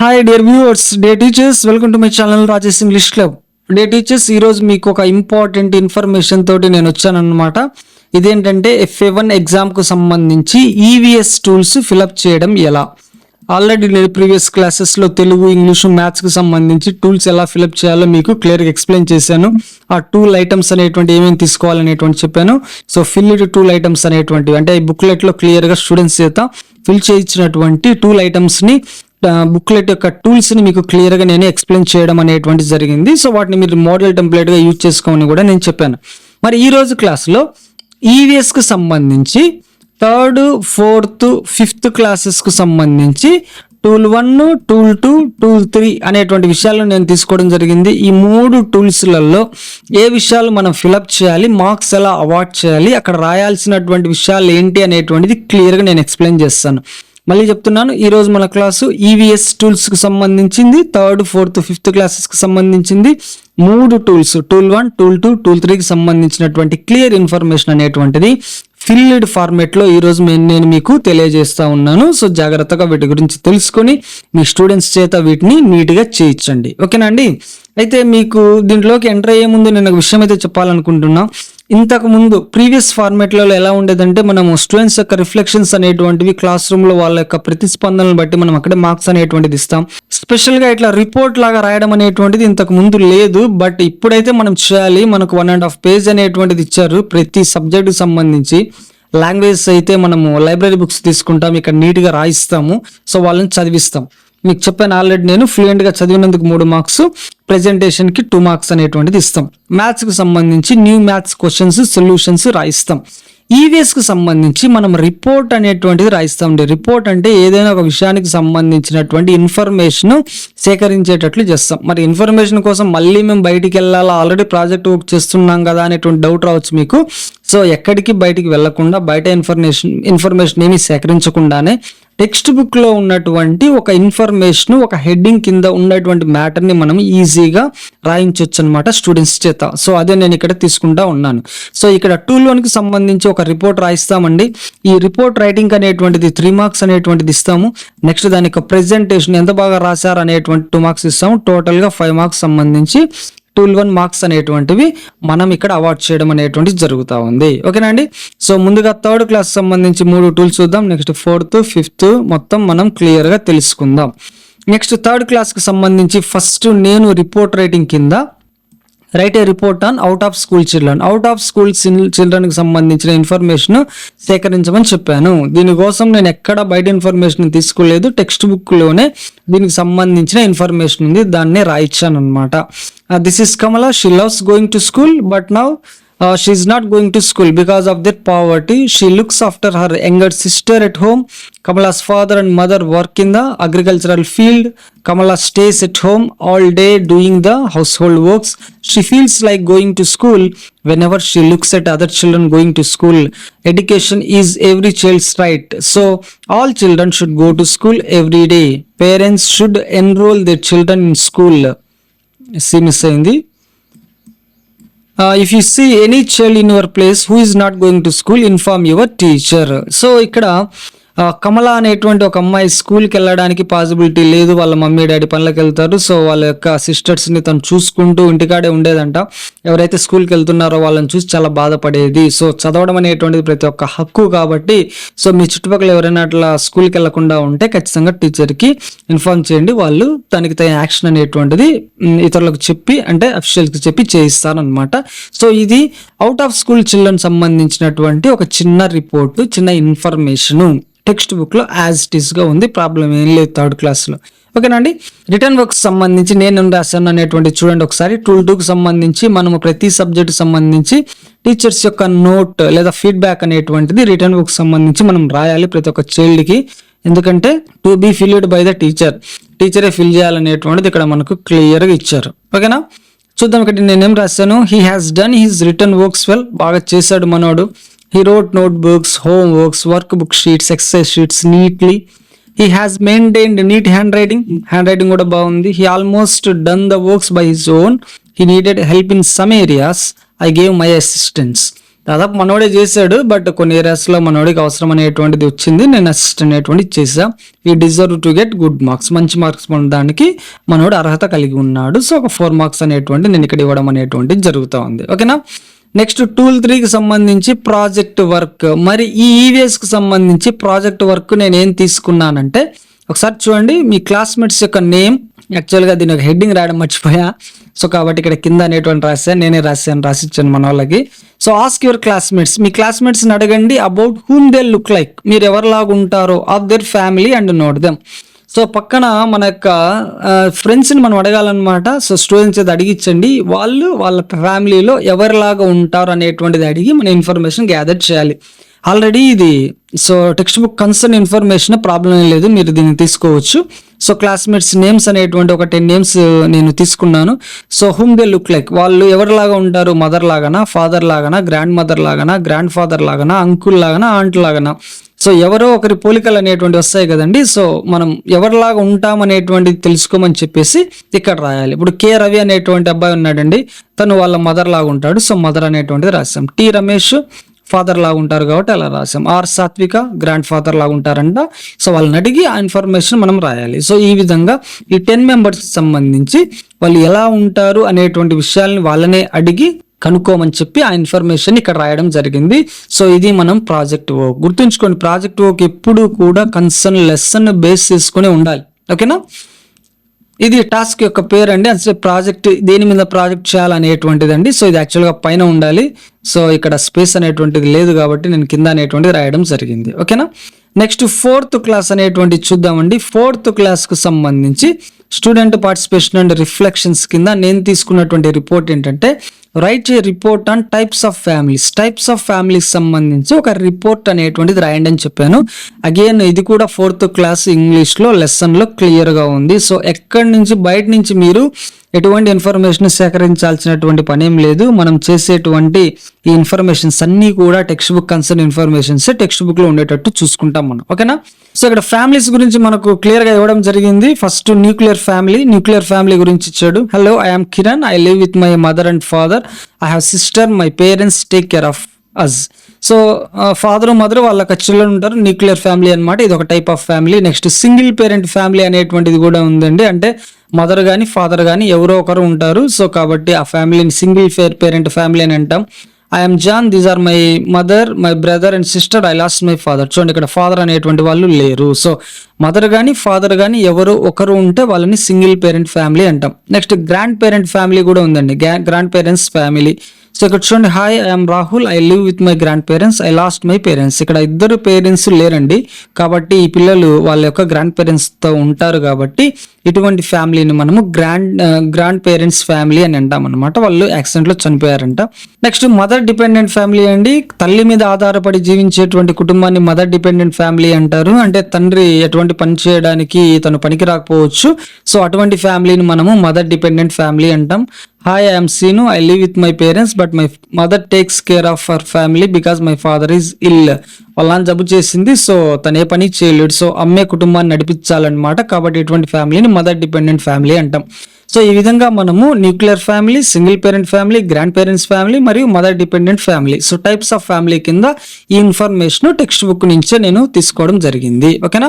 Hi dear viewers the teachers welcome to my channel Rajesh English club the teachers ఈరోజు మీకు ఒక important information తోటి నేను వచ్చానమాట ఇదేంటంటే ఎఫ్ఏ వన్ ఎగ్జామ్కు సంబంధించి ఈవీఎస్ టూల్స్ ఫిలప్ చేయడం ఎలా ఆల్రెడీ నేను ప్రీవియస్ క్లాసెస్లో తెలుగు ఇంగ్లీషు మ్యాథ్స్కి సంబంధించి టూల్స్ ఎలా ఫిలప్ చేయాలో మీకు క్లియర్గా ఎక్స్ప్లెయిన్ చేశాను ఆ టూల్ ఐటమ్స్ అనేటువంటి ఏమేమి తీసుకోవాలనేటువంటి చెప్పాను సో ఫిల్డ్ టూల్ ఐటమ్స్ అనేటువంటివి అంటే ఈ బుక్లెట్లో క్లియర్గా స్టూడెంట్స్ చేత ఫిల్ చేయించినటువంటి టూల్ ఐటమ్స్ని బుక్లెట్ యొక్క టూల్స్ని మీకు క్లియర్గా నేను ఎక్స్ప్లెయిన్ చేయడం అనేటువంటి జరిగింది సో వాటిని మీరు మోడల్ టెంప్లెట్గా యూజ్ చేసుకోమని కూడా నేను చెప్పాను మరి ఈ రోజు క్లాస్లో ఈవీఎస్కి e సంబంధించి థర్డ్ ఫోర్త్ ఫిఫ్త్ క్లాసెస్కు సంబంధించి tool one tool two tool three అనేటువంటి విషయాలను నేను తీసుకోవడం జరిగింది ఈ మూడు టూల్స్లలో ఏ విషయాలు మనం ఫిలప్ చేయాలి మార్క్స్ ఎలా అవార్డ్ చేయాలి అక్కడ రాయాల్సినటువంటి విషయాలు ఏంటి అనేటువంటిది క్లియర్గా నేను ఎక్స్ప్లెయిన్ చేస్తాను మళ్ళీ చెప్తున్నాను ఈరోజు మన క్లాసు ఈవీఎస్ e టూల్స్కి సంబంధించింది థర్డ్ ఫోర్త్ ఫిఫ్త్ క్లాసెస్కి సంబంధించింది మూడు tools tool one tool two tool త్రీకి సంబంధించినటువంటి క్లియర్ ఇన్ఫర్మేషన్ అనేటువంటిది ఫిల్డ్ ఫార్మేట్లో ఈరోజు నేను మీకు తెలియజేస్తూ ఉన్నాను సో జాగ్రత్తగా వీటి గురించి తెలుసుకొని మీ స్టూడెంట్స్ చేత వీటిని నీట్గా చేయించండి ఓకేనా అండి అయితే మీకు దీంట్లోకి ఎంటర్ అయ్యే ముందు నేను ఒక విషయం అయితే చెప్పాలనుకుంటున్నాను ఇంతకు ముందు ప్రీవియస్ ఫార్మేట్లలో ఎలా ఉండేదంటే మనం స్టూడెంట్స్ యొక్క రిఫ్లెక్షన్స్ అనేటువంటివి క్లాస్ రూమ్లో వాళ్ళ యొక్క ప్రతిస్పందనలు బట్టి మనం అక్కడే మార్క్స్ అనేటువంటిది ఇస్తాం స్పెషల్గా ఇట్లా రిపోర్ట్ లాగా రాయడం అనేటువంటిది ఇంతకు ముందు లేదు బట్ ఇప్పుడైతే మనం చేయాలి మనకు వన్ అండ్ హాఫ్ పేజ్ అనేటువంటిది ఇచ్చారు ప్రతి సబ్జెక్టుకు సంబంధించి లాంగ్వేజ్ అయితే మనము లైబ్రరీ బుక్స్ తీసుకుంటాం ఇక్కడ నీట్గా రాయిస్తాము సో వాళ్ళని చదివిస్తాం మీకు చెప్పాను ఆల్రెడీ నేను ఫ్లూయెంట్గా చదివినందుకు మూడు మార్క్స్ ప్రెజెంటేషన్కి టూ మార్క్స్ అనేటువంటిది ఇస్తాం మ్యాథ్స్కి సంబంధించి న్యూ మ్యాథ్స్ క్వశ్చన్స్ సొల్యూషన్స్ రాయిస్తాం ఈవీఎస్కి e సంబంధించి మనం రిపోర్ట్ అనేటువంటిది రాయిస్తామండి రిపోర్ట్ అంటే ఏదైనా ఒక విషయానికి సంబంధించినటువంటి ఇన్ఫర్మేషన్ సేకరించేటట్లు చేస్తాం మరి ఇన్ఫర్మేషన్ కోసం మళ్ళీ మేము బయటికి వెళ్ళాలా ఆల్రెడీ ప్రాజెక్ట్ వర్క్ చేస్తున్నాం కదా అనేటువంటి డౌట్ రావచ్చు మీకు సో ఎక్కడికి బయటికి వెళ్లకుండా బయట ఇన్ఫర్మేషన్ ఇన్ఫర్మేషన్ ఏమీ సేకరించకుండానే టెక్స్ట్ బుక్లో ఉన్నటువంటి ఒక ఇన్ఫర్మేషన్ ఒక హెడ్డింగ్ కింద ఉన్నటువంటి మ్యాటర్ని మనం ఈజీగా రాయించవచ్చు అనమాట స్టూడెంట్స్ చేత సో అదే నేను ఇక్కడ తీసుకుంటా ఉన్నాను సో ఇక్కడ టూ లోన్కి సంబంధించి ఒక రిపోర్ట్ రాయిస్తామండి ఈ రిపోర్ట్ రైటింగ్ అనేటువంటిది త్రీ మార్క్స్ అనేటువంటిది ఇస్తాము నెక్స్ట్ యొక్క ప్రెజెంటేషన్ ఎంత బాగా రాశారు అనేటువంటి టూ మార్క్స్ ఇస్తాము టోటల్గా ఫైవ్ మార్క్స్ సంబంధించి టూల్ వన్ మార్క్స్ అనేటువంటివి మనం ఇక్కడ అవార్డ్ చేయడం అనేటువంటిది జరుగుతూ ఉంది ఓకేనా అండి సో ముందుగా థర్డ్ క్లాస్ సంబంధించి మూడు టూల్స్ చూద్దాం నెక్స్ట్ ఫోర్త్ ఫిఫ్త్ మొత్తం మనం క్లియర్గా తెలుసుకుందాం నెక్స్ట్ థర్డ్ క్లాస్కి సంబంధించి ఫస్ట్ నేను రిపోర్ట్ రైటింగ్ కింద write a report on out of school children out of school చిల్డ్రన్కి సంబంధించిన ఇన్ఫర్మేషన్ సేకరించమని చెప్పాను దీనికోసం నేను ఎక్కడ బయట ఇన్ఫర్మేషన్ తీసుకోలేదు టెక్స్ట్ బుక్లోనే దీనికి సంబంధించిన ఇన్ఫర్మేషన్ ఉంది దాన్ని రాయించాను అనమాట this is Kamala she loves going to school but now uh, she is not going to school because of that poverty. She looks after her younger sister at home. Kamala's father and mother work in the agricultural field. Kamala stays at home all day doing the household works. She feels like going to school whenever she looks at other children going to school. Education is every child's right. So, all children should go to school every day. Parents should enroll their children in school. సిమిస్ అయింది uh, if you see any child in your place who is not going to school, inform your teacher. So ikkada కమల అనేటువంటి ఒక అమ్మాయి స్కూల్కి వెళ్ళడానికి possibility లేదు వాళ్ళ mummy daddy పనులకు వెళ్తారు సో వాళ్ళ యొక్క సిస్టర్స్ని తను చూసుకుంటూ ఇంటికాడే ఉండేదంట ఎవరైతే స్కూల్కి వెళ్తున్నారో వాళ్ళని చూసి చాలా బాధపడేది సో చదవడం అనేటువంటిది ప్రతి ఒక్క హక్కు కాబట్టి సో మీ చుట్టుపక్కల ఎవరైనా అట్లా స్కూల్కి వెళ్లకుండా ఉంటే ఖచ్చితంగా టీచర్కి ఇన్ఫార్మ్ చేయండి వాళ్ళు తనకి తగిన యాక్షన్ అనేటువంటిది ఇతరులకు చెప్పి అంటే అఫిషియల్స్కి చెప్పి చేయిస్తారనమాట సో ఇది అవుట్ ఆఫ్ స్కూల్ చిల్డ్రన్ సంబంధించినటువంటి ఒక చిన్న రిపోర్టు చిన్న ఇన్ఫర్మేషను టెక్స్ట్ బుక్లో యాజ్ టీస్గా ఉంది ప్రాబ్లం ఏం లేదు థర్డ్ క్లాస్లో ఓకేనండి రిటర్న్ వర్క్స్ సంబంధించి నేను రాశాను అనేటువంటి చూడండి ఒకసారి టూల్ టూకి సంబంధించి మనము ప్రతి సబ్జెక్ట్ సంబంధించి టీచర్స్ యొక్క నోట్ లేదా ఫీడ్బ్యాక్ అనేటువంటిది రిటర్న్ వర్క్ సంబంధించి మనం రాయాలి ప్రతి ఒక్క చైల్డ్కి ఎందుకంటే to be filled by the teacher టీచరే fill చేయాలనేటువంటిది ఇక్కడ మనకు క్లియర్గా ఇచ్చారు ఓకేనా చూద్దాం ఇక్కడ నేనేం రాశాను he has done his written works well బాగా చేశాడు మనోడు He wrote notebooks, homeworks, workbook sheets, exercise sheets neatly. He has maintained neat handwriting. Handwriting కూడా బాగుంది. He almost done the works by his own. He needed help in some areas. I gave my assistance. దాదాపు మనోడే చేశాడు but కొన్ని ఏరియాస్లో మనోడికి అవసరం అనేటువంటిది వచ్చింది నేను అసిస్టెంట్ అనేటువంటి చేశా we deserve to get good marks మంచి మార్క్స్ పొందడానికి మనోడు అర్హత కలిగి ఉన్నాడు సో ఒక ఫోర్ మార్క్స్ అనేటువంటి నేను ఇక్కడ ఇవ్వడం అనేటువంటి జరుగుతూ ఉంది ఓకేనా నెక్స్ట్ టూల్ త్రీకి సంబంధించి ప్రాజెక్ట్ వర్క్ మరి ఈ ఈవీఎస్కి e సంబంధించి ప్రాజెక్ట్ వర్క్ నేను ఏం తీసుకున్నానంటే ఒకసారి చూడండి మీ క్లాస్మేట్స్ యొక్క నేమ్ యాక్చువల్గా దీని ఒక హెడ్డింగ్ రాయడం మర్చిపోయా సో కాబట్టి ఇక్కడ కింద అనేటువంటి రాశాను నేనే రాశాను రాసిచ్చాను మన వాళ్ళకి సో ఆస్క్ యువర్ క్లాస్మేట్స్ మీ క్లాస్మేట్స్ని అడగండి about whom they look like మీరు ఎవరిలాగా ఉంటారో of their family and note them so పక్కన మన యొక్క ఫ్రెండ్స్ని మనం అడగాలన్నమాట సో స్టూడెంట్స్ అయితే అడిగించండి వాళ్ళు వాళ్ళ ఫ్యామిలీలో ఎవరిలాగా ఉంటారు అనేటువంటిది అడిగి మన ఇన్ఫర్మేషన్ గ్యాదర్ చేయాలి ఆల్రెడీ ఇది so text book concern information problem ఏం లేదు మీరు దీన్ని తీసుకోవచ్చు సో క్లాస్మేట్స్ నేమ్స్ అనేటువంటి ఒక టెన్ నేమ్స్ నేను తీసుకున్నాను so whom they look like వాళ్ళు ఎవరిలాగా ఉంటారు మదర్ లాగానా ఫాదర్ లాగానా గ్రాండ్ మదర్ లాగానా గ్రాండ్ ఫాదర్ లాగానా అంకుల్ లాగానా ఆంట్ లాగానా సో ఎవరో ఒకరి పోలికలు అనేటువంటి వస్తాయి కదండి సో మనం ఎవరిలాగా ఉంటామనేటువంటిది తెలుసుకోమని చెప్పేసి ఇక్కడ రాయాలి ఇప్పుడు కే రవి అనేటువంటి అబ్బాయి ఉన్నాడండి తను వాళ్ళ మదర్ లాగా ఉంటాడు సో మదర్ అనేటువంటిది రాశాం టి రమేష్ ఫాదర్ లాగా ఉంటారు కాబట్టి అలా రాసాం ఆర్ సాత్విక గ్రాండ్ ఫాదర్ లాగా ఉంటారంట సో వాళ్ళని అడిగి ఆ ఇన్ఫర్మేషన్ మనం రాయాలి సో ఈ విధంగా ఈ టెన్ మెంబర్స్ సంబంధించి వాళ్ళు ఎలా ఉంటారు అనేటువంటి విషయాల్ని వాళ్ళనే అడిగి కనుక్కోమని చెప్పి ఆ ఇన్ఫర్మేషన్ ఇక్కడ రాయడం జరిగింది సో ఇది మనం ప్రాజెక్ట్ వర్క్ గుర్తుంచుకోండి ప్రాజెక్ట్ వర్క్ ఎప్పుడు కూడా కన్సర్న్ లెసన్ బేస్ చేసుకుని ఉండాలి ఓకేనా ఇది టాస్క్ యొక్క పేరు అండి అసలు ప్రాజెక్ట్ దేని మీద ప్రాజెక్ట్ చేయాలనేటువంటిది అండి సో ఇది యాక్చువల్గా పైన ఉండాలి సో ఇక్కడ స్పేస్ అనేటువంటిది లేదు కాబట్టి నేను కింద అనేటువంటిది రాయడం జరిగింది ఓకేనా నెక్స్ట్ ఫోర్త్ క్లాస్ అనేటువంటి చూద్దామండి ఫోర్త్ క్లాస్కు సంబంధించి స్టూడెంట్ పార్టిసిపేషన్ అండ్ రిఫ్లెక్షన్స్ కింద నేను తీసుకున్నటువంటి రిపోర్ట్ ఏంటంటే write a report on types of families types of families సంబంధించి ఒక రిపోర్ట్ అనేటువంటిది రాయండి అని చెప్పాను అగైన్ ఇది కూడా ఫోర్త్ క్లాస్ ఇంగ్లీష్లో లెసన్లో క్లియర్గా ఉంది సో ఎక్కడి నుంచి బయట నుంచి మీరు ఎటువంటి ఇన్ఫర్మేషన్ సేకరించాల్సినటువంటి ఏం లేదు మనం చేసేటువంటి ఈ ఇన్ఫర్మేషన్స్ అన్నీ కూడా text book concern informations text బుక్లో ఉండేటట్టు చూసుకుంటాం మనం ఓకేనా సో ఇక్కడ ఫ్యామిలీస్ గురించి మనకు క్లియర్గా ఇవ్వడం జరిగింది first nuclear family nuclear family గురించి ఇచ్చాడు hello I'm Kiran I live with my mother and father I have sister my parents take care of us so father mother వాళ్ళ చిల్డ్రన్ ఉంటారు న్యూక్లియర్ ఫ్యామిలీ అనమాట ఇది ఒక type of family next single parent family అనేటువంటిది కూడా ఉందండి అంటే mother కానీ ఫాదర్ కానీ ఎవరో ఒకరు ఉంటారు సో కాబట్టి ఆ ఫ్యామిలీని సింగిల్ పేరెంట్ ఫ్యామిలీ అని అంటాం I'm John these are my mother my brother and sister I lost my father చూడండి ఇక్కడ ఫాదర్ అనేటువంటి వాళ్ళు లేరు సో మదర్ కానీ ఫాదర్ కానీ ఎవరు ఒకరు ఉంటే వాళ్ళని సింగిల్ పేరెంట్ ఫ్యామిలీ అంటాం నెక్స్ట్ గ్రాండ్ పేరెంట్ ఫ్యామిలీ కూడా ఉందండి గ్రాండ్ పేరెంట్స్ ఫ్యామిలీ సో ఇక్కడ చూడండి hi I'm Rahul I live with my grandparents I lost my parents ఇక్కడ ఇద్దరు పేరెంట్స్ లేరండి కాబట్టి ఈ పిల్లలు వాళ్ళ యొక్క గ్రాండ్ పేరెంట్స్తో ఉంటారు కాబట్టి ఇటువంటి ఫ్యామిలీని మనము గ్రాండ్ గ్రాండ్ పేరెంట్స్ ఫ్యామిలీ అని అంటాం అనమాట వాళ్ళు యాక్సిడెంట్లో చనిపోయారంట నెక్స్ట్ మదర్ డిపెండెంట్ ఫ్యామిలీ అండి తల్లి మీద ఆధారపడి జీవించేటువంటి కుటుంబాన్ని మదర్ డిపెండెంట్ ఫ్యామిలీ అంటారు అంటే తండ్రి ఎటువంటి పని చేయడానికి తను పనికి రాకపోవచ్చు సో అటువంటి ఫ్యామిలీని మనము మదర్ డిపెండెంట్ ఫ్యామిలీ అంటాం hi I'm Seenu I live with my parents but my mother takes care of our family because my father is ill వాళ్ళని జబ్బు చేసింది సో తను ఏ పని చేయలేడు సో అమ్మే కుటుంబాన్ని నడిపించాలన్నమాట కాబట్టి ఇటువంటి ఫ్యామిలీని మదర్ డిపెండెంట్ ఫ్యామిలీ అంటాం సో ఈ విధంగా మనము nuclear family single parent family grandparents family మరియు mother dependent family so types of family కింద ఈ ఇన్ఫర్మేషన్ టెక్స్ట్ బుక్ నుంచే నేను తీసుకోవడం జరిగింది ఓకేనా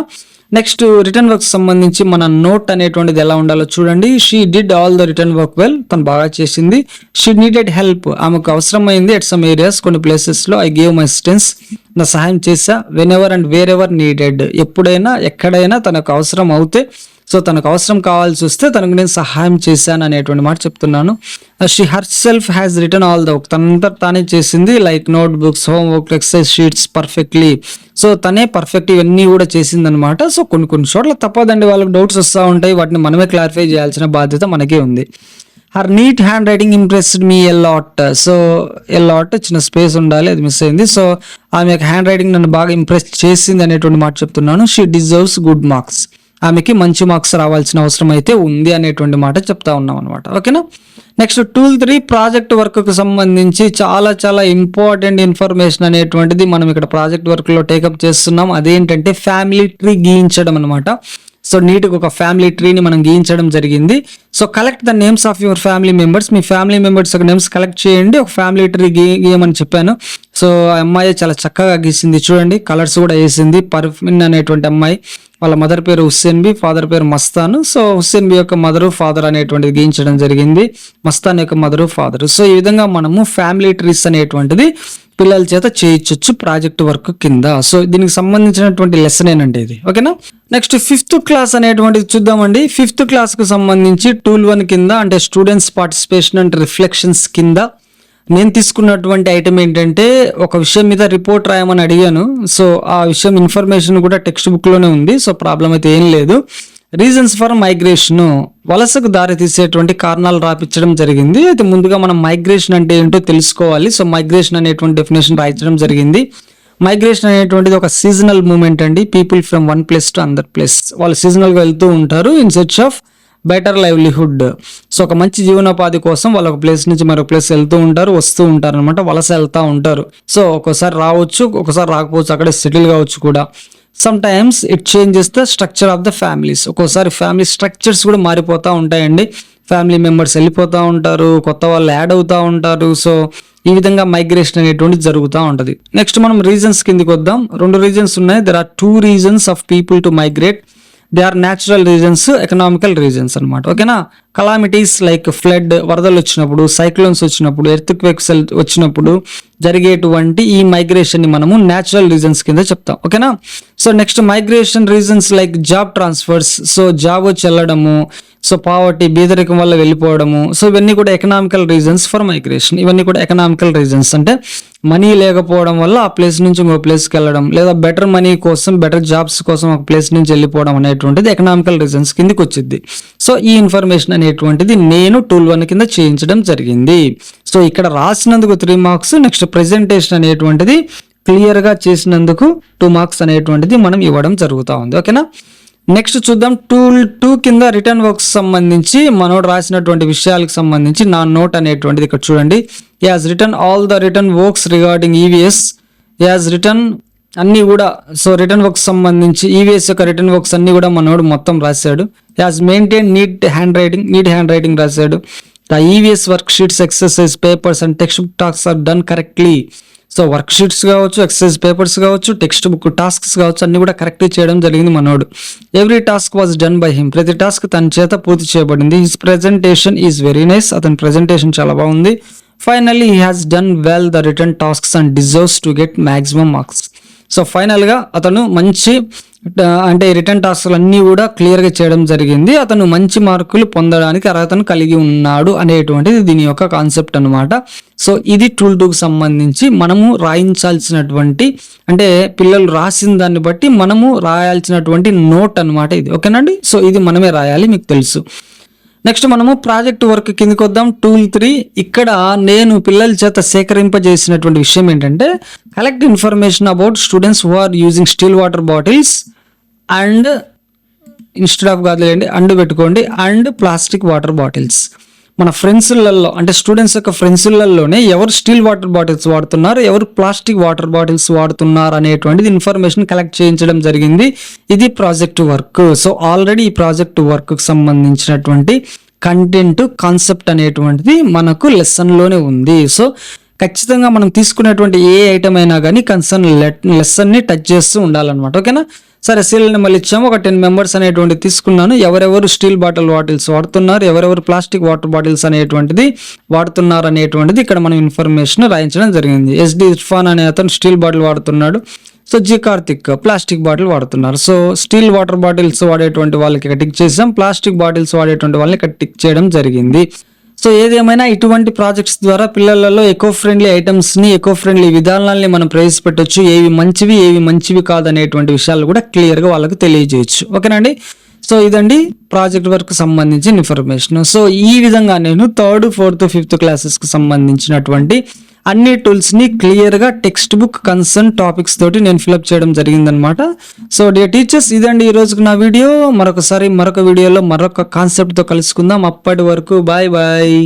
నెక్స్ట్ రిటర్న్ వర్క్ సంబంధించి మన నోట్ అనేటువంటిది ఎలా ఉండాలో చూడండి she did all the written work well తను బాగా చేసింది షీ నీడెడ్ హెల్ప్ ఆమెకు అవసరమైంది అట్ సమ్ ఏరియాస్ కొన్ని ప్లేసెస్లో ఐ గేవ్ మై అసిస్టెన్స్ నా సహాయం చేశా whenever and wherever needed ఎప్పుడైనా ఎక్కడైనా తనకు అవసరం అవుతే సో తనకు అవసరం కావాల్సి వస్తే తనకు నేను సహాయం చేశాను అనేటువంటి మాట చెప్తున్నాను she herself has written all the work తనంతా తానే చేసింది like notebooks homework exercise sheets perfectly so తనే పర్ఫెక్ట్ ఇవన్నీ కూడా చేసింది అనమాట సో కొన్ని కొన్ని చోట్ల తప్పదండి వాళ్ళకి డౌట్స్ వస్తూ ఉంటాయి వాటిని మనమే క్లారిఫై చేయాల్సిన బాధ్యత మనకే ఉంది her neat handwriting impressed me a lot so a lot చిన్న స్పేస్ ఉండాలి అది మిస్ అయింది సో ఆమె యొక్క హ్యాండ్ రైటింగ్ నన్ను బాగా ఇంప్రెస్ చేసింది అనేటువంటి మాట చెప్తున్నాను షీ డిజర్వ్స్ గుడ్ మార్క్స్ ఆమెకి మంచి మార్క్స్ రావాల్సిన అవసరం అయితే ఉంది అనేటువంటి మాట చెప్తా ఉన్నాం అనమాట ఓకేనా నెక్స్ట్ టూల్ త్రీ ప్రాజెక్ట్ వర్క్కు సంబంధించి చాలా చాలా ఇంపార్టెంట్ ఇన్ఫర్మేషన్ అనేటువంటిది మనం ఇక్కడ ప్రాజెక్ట్ వర్క్లో టేకప్ చేస్తున్నాం అదేంటంటే ఫ్యామిలీ ట్రీ గీయించడం అనమాట సో నీట్గా ఒక ఫ్యామిలీ ట్రీని మనం గీయించడం జరిగింది so collect the names of your family members me family members యొక్క నేమ్స్ కలెక్ట్ చేయండి ఒక ఫ్యామిలీ ట్రీ గీ గీయమని చెప్పాను సో ఆ అమ్మాయి చాలా చక్కగా గీసింది చూడండి కలర్స్ కూడా వేసింది పర్ఫిన్ అనేటువంటి అమ్మాయి వాళ్ళ మదర్ పేరు హుస్సేన్ బి ఫాదర్ పేరు మస్తాను సో హుస్సేన్ బి యొక్క మదరు ఫాదర్ అనేటువంటిది గీయించడం జరిగింది మస్తాన్ యొక్క మదరు ఫాదరు సో ఈ విధంగా మనము ఫ్యామిలీ ట్రీస్ అనేటువంటిది పిల్లల చేత చేయించవచ్చు ప్రాజెక్ట్ వర్క్ కింద సో దీనికి సంబంధించినటువంటి లెసన్ ఏనండి ఇది ఓకేనా నెక్స్ట్ ఫిఫ్త్ క్లాస్ అనేటువంటిది చూద్దామండి ఫిఫ్త్ క్లాస్కు సంబంధించి టూల్ వన్ కింద అంటే స్టూడెంట్స్ పార్టిసిపేషన్ అండ్ రిఫ్లెక్షన్స్ కింద నేను తీసుకున్నటువంటి ఐటెం ఏంటంటే ఒక విషయం మీద రిపోర్ట్ రాయమని అడిగాను సో ఆ విషయం ఇన్ఫర్మేషన్ కూడా టెక్స్ట్ బుక్లోనే ఉంది సో ప్రాబ్లం అయితే ఏం లేదు రీజన్స్ ఫర్ మైగ్రేషన్ వలసకు దారి తీసేటువంటి కారణాలు రాపించడం జరిగింది అయితే ముందుగా మనం మైగ్రేషన్ అంటే ఏంటో తెలుసుకోవాలి సో మైగ్రేషన్ అనేటువంటి డెఫినేషన్ రాయించడం జరిగింది మైగ్రేషన్ అనేటువంటిది ఒక సీజనల్ మూమెంట్ అండి people from one place to another place వాళ్ళు సీజనల్గా వెళ్తూ ఉంటారు in search of better livelihood so ఒక మంచి జీవనోపాధి కోసం వాళ్ళు ఒక ప్లేస్ నుంచి మరొక ప్లేస్ వెళ్తూ ఉంటారు వస్తూ ఉంటారు అనమాట వలస వెళ్తూ ఉంటారు సో ఒక్కోసారి రావచ్చు ఒకసారి రాకపోవచ్చు అక్కడే సెటిల్ కావచ్చు కూడా sometimes it changes the structure of the families ఒక్కోసారి ఫ్యామిలీ స్ట్రక్చర్స్ కూడా మారిపోతూ ఉంటాయండి ఫ్యామిలీ మెంబర్స్ వెళ్ళిపోతూ ఉంటారు కొత్త వాళ్ళు యాడ్ అవుతూ ఉంటారు సో ఈ విధంగా మైగ్రేషన్ అనేటువంటి జరుగుతూ ఉంటుంది నెక్స్ట్ మనం రీజన్స్ కిందకి వద్దాం రెండు రీజన్స్ ఉన్నాయి there are two reasons of people to migrate they are natural reasons economical reasons అనమాట ఓకేనా కలామిటీస్ లైక్ ఫ్లడ్ వరదలు వచ్చినప్పుడు సైక్లోన్స్ వచ్చినప్పుడు ఎర్త్క్వేక్స్ వచ్చినప్పుడు జరిగేటువంటి ఈ మైగ్రేషన్ని మనము న్యాచురల్ రీజన్స్ కింద చెప్తాం ఓకేనా so next migration reasons like job transfers so job చెల్లడము so poverty బీదరికం వల్ల వెళ్ళిపోవడము సో ఇవన్నీ కూడా ఎకనామికల్ రీజన్స్ ఫర్ మైగ్రేషన్ ఇవన్నీ కూడా ఎకనామికల్ రీజన్స్ అంటే మనీ లేకపోవడం వల్ల ఆ ప్లేస్ నుంచి ఇంకో ప్లేస్కి వెళ్ళడం లేదా బెటర్ మనీ కోసం బెటర్ జాబ్స్ కోసం ఒక ప్లేస్ నుంచి వెళ్ళిపోవడం అనేటువంటిది ఎకనామికల్ రీజన్స్ కిందకి వచ్చింది సో ఈ ఇన్ఫర్మేషన్ అనేటువంటిది నేను టూల్ వన్ కింద చేయించడం జరిగింది సో ఇక్కడ రాసినందుకు త్రీ మార్క్స్ నెక్స్ట్ ప్రెజెంటేషన్ అనేటువంటిది క్లియర్గా చేసినందుకు టూ మార్క్స్ అనేటువంటిది మనం ఇవ్వడం జరుగుతూ ఉంది ఓకేనా నెక్స్ట్ చూద్దాం టూల్ టూ కింద రిటర్న్ వర్క్స్ సంబంధించి మనోడు రాసినటువంటి విషయాలకు సంబంధించి నా నోట్ అనేటువంటిది ఇక్కడ చూడండి has written all the written works regarding EVS has written అన్నీ కూడా సో రిటర్న్ వర్క్స్ సంబంధించి ఈవీఎస్ e యొక్క రిటర్న్ వర్క్స్ అన్నీ కూడా మనోడు మొత్తం రాశాడు has maintain neat handwriting neat handwriting రాశాడు the EVS worksheets exercise papers and textbook tasks are done correctly so worksheets కావచ్చు ఎక్సర్సైజ్ పేపర్స్ కావచ్చు టెక్స్ట్ బుక్ టాస్క్స్ కావచ్చు అన్ని కూడా కరెక్ట్ చేయడం జరిగింది మనోడు every task was done by him ప్రతి టాస్క్ తన చేత పూర్తి చేయబడింది his presentation is very nice అతని ప్రజెంటేషన్ చాలా బాగుంది finally he has done well the written tasks and deserves to get maximum marks so ఫైనల్గా అతను మంచి అంటే రిటర్న్ టాస్క్లు అన్నీ కూడా క్లియర్గా చేయడం జరిగింది అతను మంచి మార్కులు పొందడానికి అర్హతను కలిగి ఉన్నాడు అనేటువంటిది దీని యొక్క కాన్సెప్ట్ అనమాట సో ఇది టూల్ టూకి సంబంధించి మనము రాయించాల్సినటువంటి అంటే పిల్లలు రాసిన దాన్ని బట్టి మనము రాయాల్సినటువంటి నోట్ అనమాట ఇది ఓకేనండి సో ఇది మనమే రాయాలి మీకు తెలుసు నెక్స్ట్ మనము ప్రాజెక్ట్ వర్క్ కిందకి వద్దాం టూల్ త్రీ ఇక్కడ నేను పిల్లల చేత సేకరింపజేసినటువంటి విషయం ఏంటంటే collect information about students who are using steel water bottles and instead of కాదులేండి అండ్ పెట్టుకోండి అండ్ ప్లాస్టిక్ వాటర్ బాటిల్స్ మన ఫ్రెండ్స్లలో అంటే స్టూడెంట్స్ యొక్క ఫ్రెండ్స్లలోనే ఎవరు స్టీల్ వాటర్ బాటిల్స్ వాడుతున్నారు ఎవరు ప్లాస్టిక్ వాటర్ బాటిల్స్ వాడుతున్నారు అనేటువంటిది ఇన్ఫర్మేషన్ కలెక్ట్ చేయించడం జరిగింది ఇది ప్రాజెక్ట్ వర్క్ సో ఆల్రెడీ ఈ ప్రాజెక్ట్ వర్క్కి సంబంధించినటువంటి కంటెంట్ కాన్సెప్ట్ అనేటువంటిది మనకు లెసన్లోనే ఉంది సో ఖచ్చితంగా మనం తీసుకునేటువంటి ఏ ఐటమ్ అయినా కానీ కన్సర్న్ లెసన్ని టచ్ చేస్తూ ఉండాలన్నమాట ఓకేనా సరే సీల్ని మళ్ళీ ఇచ్చాము ఒక టెన్ మెంబర్స్ అనేటువంటి తీసుకున్నాను ఎవరెవరు స్టీల్ బాటిల్ బాటిల్స్ వాడుతున్నారు ఎవరెవరు ప్లాస్టిక్ వాటర్ బాటిల్స్ అనేటువంటిది వాడుతున్నారు అనేటువంటిది ఇక్కడ మనం ఇన్ఫర్మేషన్ రాయించడం జరిగింది ఎస్డి ఇర్ఫాన్ అనే అతను steel bottle వాడుతున్నాడు so G Karthik plastic bottle వాడుతున్నారు సో స్టీల్ వాటర్ బాటిల్స్ వాడేటువంటి వాళ్ళకి ఇక్కడ టిక్ చేసాం ప్లాస్టిక్ బాటిల్స్ వాడేటువంటి వాళ్ళని ఇక్కడ టిక్ చేయడం జరిగింది సో ఏదేమైనా ఇటువంటి ప్రాజెక్ట్స్ ద్వారా పిల్లలలో ఎకో ఫ్రెండ్లీ ఐటమ్స్ని ఎకో ఫ్రెండ్లీ విధానాలని మనం ప్రవేశపెట్టొచ్చు ఏవి మంచివి ఏవి మంచివి కాదనేటువంటి విషయాలు కూడా క్లియర్గా వాళ్ళకు తెలియజేయచ్చు ఓకేనండి సో ఇదండి ప్రాజెక్ట్ వర్క్ సంబంధించిన ఇన్ఫర్మేషన్ సో ఈ విధంగా నేను థర్డ్ ఫోర్త్ ఫిఫ్త్ క్లాసెస్కి సంబంధించినటువంటి అన్ని టూల్స్ని క్లియర్గా టెక్స్ట్ బుక్ కన్సర్న్ టాపిక్స్ తోటి నేను ఫిలప్ చేయడం జరిగిందనమాట సో డియర్ టీచర్స్ ఇదండి ఈరోజుకి నా వీడియో మరొకసారి మరొక వీడియోలో మరొక కాన్సెప్ట్తో కలుసుకుందాం అప్పటి వరకు బాయ్ బాయ్